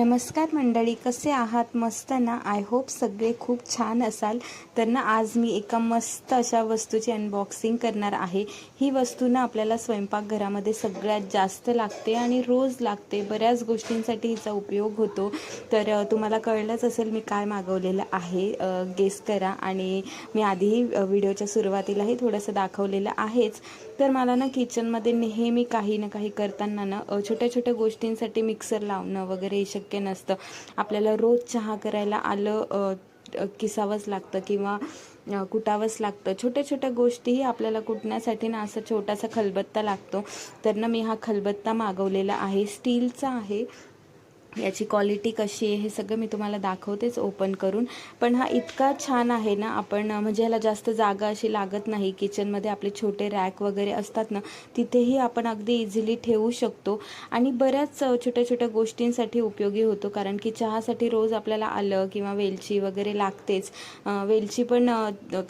नमस्कार मंडळी कसे आहात? मस्त ना? आय होप सगळे खूप छान असाल. तर ना आज मी एका मस्त अशा वस्तूची अनबॉक्सिंग करणार आहे. ही वस्तू ना आपल्याला स्वयंपाकघरामध्ये सगळ्यात जास्त लागते आणि रोज लागते. बऱ्याच गोष्टींसाठी हिचा उपयोग होतो. तर तुम्हाला कळलंच असेल मी काय मागवलेलं आहे. गेस करा. आणि मी आधीही व्हिडिओच्या सुरुवातीलाही थोडंसं दाखवलेलं आहेच. तर मला ना किचनमध्ये नेहमी काही ना काही करताना ना छोट्या छोट्या गोष्टींसाठी मिक्सर लावणं वगैरे हे शक्य नसतं. आपल्याला रोज चहा करायला आलं किसावंच लागतं किंवा कुटावंच लागतं. छोट्या छोट्या गोष्टीही आपल्याला कुटण्यासाठी ना असा छोटासा खलबत्ता लागतो. तर ना मी हा खलबत्ता मागवलेला आहे. स्टीलचा आहे. याची क्वालिटी कशी आहे हे सगळं मी तुम्हाला दाखवतेच ओपन करून. पण हा इतका छान आहे ना आपण म्हणजे ह्याला जास्त जागा अशी लागत नाही. किचनमध्ये आपले छोटे रॅक वगैरे असतात ना तिथेही आपण अगदी इझिली ठेवू शकतो. आणि बऱ्याच छोट्या छोट्या गोष्टींसाठी उपयोगी होतो. कारण की चहासाठी रोज आपल्याला आलं किंवा वेलची वगैरे लागतेच. वेलची पण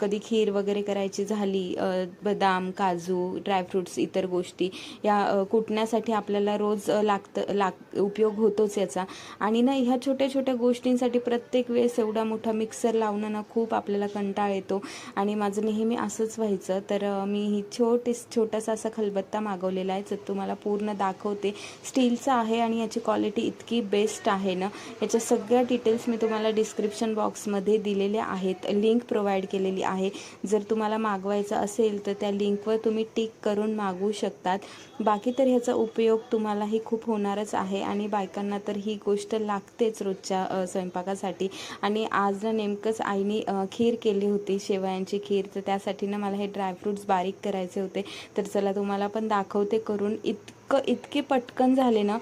कधी खीर वगैरे करायची झाली बदाम काजू ड्रायफ्रुट्स इतर गोष्टी या कुटण्यासाठी आपल्याला रोज लागतं लाग उपयोग होतोच याचा. आणि ना ह्या छोट्या छोट्या गोष्टींसाठी प्रत्येक वेळेस एवढा मोठा मिक्सर लावणं ना खूप आपल्याला कंटाळ येतो. आणि माझं नेहमी असंच व्हायचं. तर मी ही छोटी छोटासा असा खलबत्ता मागवलेला आहे. तर तुम्हाला पूर्ण दाखवते. स्टीलचा आहे आणि याची क्वालिटी इतकी बेस्ट आहे ना. याच्या सगळ्या डिटेल्स मी तुम्हाला डिस्क्रिप्शन बॉक्समध्ये दिलेल्या आहेत. लिंक प्रोव्हाइड केलेली आहे. जर तुम्हाला मागवायचं असेल तर त्या लिंकवर तुम्ही टिक करून मागवू शकतात. बाकी तर ह्याचा उपयोग तुम्हालाही खूप होणारच आहे. आणि बायकांना तर ही गोष्ट लागतेच रोजच्या स्वयंपाकासाठी. आणि आज ना नेमकंच आईने खीर केली होती शेवयांची खीर. तर त्यासाठी ना मला हे ड्रायफ्रूट्स बारीक करायचे होते. तर चला तुम्हाला पण दाखवते करून इत इतकं इतके पटकन झाले ना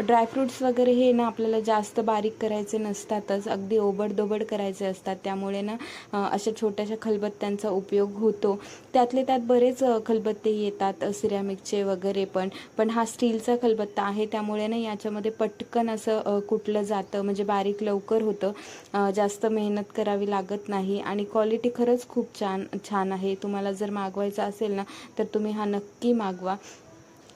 ड्रायफ्रूट्स वगैरे हे ना आपल्याला जास्त बारीक करायचे नसतातच अगदी ओबडदोबड करायचे असतात. त्यामुळे ना अशा छोट्याशा खलबत्त्यांचा उपयोग होतो. त्यातले त्यात बरेच खलबत्ते येतात सिरॅमिकचे वगैरे पण. पण हा स्टीलचा खलबत्ता आहे त्यामुळे ना याच्यामध्ये पटकन असं कुठलं जातं. म्हणजे बारीक लवकर होतं. जास्त मेहनत करावी लागत नाही. आणि क्वालिटी खरंच खूप छान छान आहे. तुम्हाला जर मागवायचं असेल ना तर तुम्ही हा नक्की मागवा.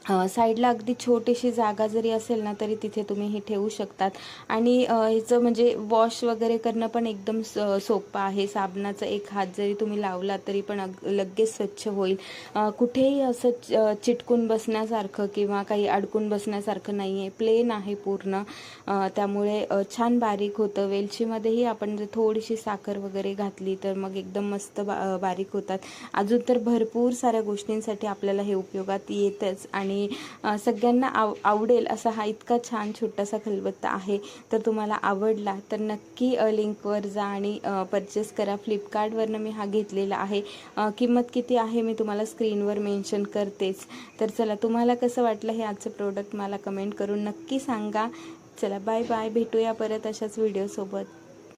साईडला अगदी छोटीशी जागा जरी असेल ना तरी तिथे तुम्ही हे ठेवू शकतात. आणि ह्याचं म्हणजे वॉश वगैरे करणं पण एकदम स सोपं आहे. साबणाचा एक हात जरी तुम्ही लावला तरी पण अग लगेच स्वच्छ होईल. कुठेही असं चिटकून बसण्यासारखं किंवा काही अडकून बसण्यासारखं नाही आहे प्लेन आहे पूर्ण. त्यामुळे छान बारीक होतं. वेलचीमध्येही आपण जर थोडीशी साखर वगैरे घातली तर मग एकदम मस्त बा बारीक होतात. अजून तर भरपूर साऱ्या गोष्टींसाठी आपल्याला हे उपयोगात येतच. आणि आणि सगळ्यांना आव आवडेल असा हा इतका छान छोटासा खलबत्ता आहे. तर तुम्हाला आवडला तर नक्की लिंकवर जा आणि परचेस करा. फ्लिपकार्टवरनं मी हा घेतलेला आहे. किंमत किती आहे मी तुम्हाला स्क्रीनवर मेन्शन करतेच. तर चला तुम्हाला कसं वाटलं हे आजचं प्रोडक्ट मला कमेंट करून नक्की सांगा. चला बाय बाय भेटूया परत अशाच व्हिडिओसोबत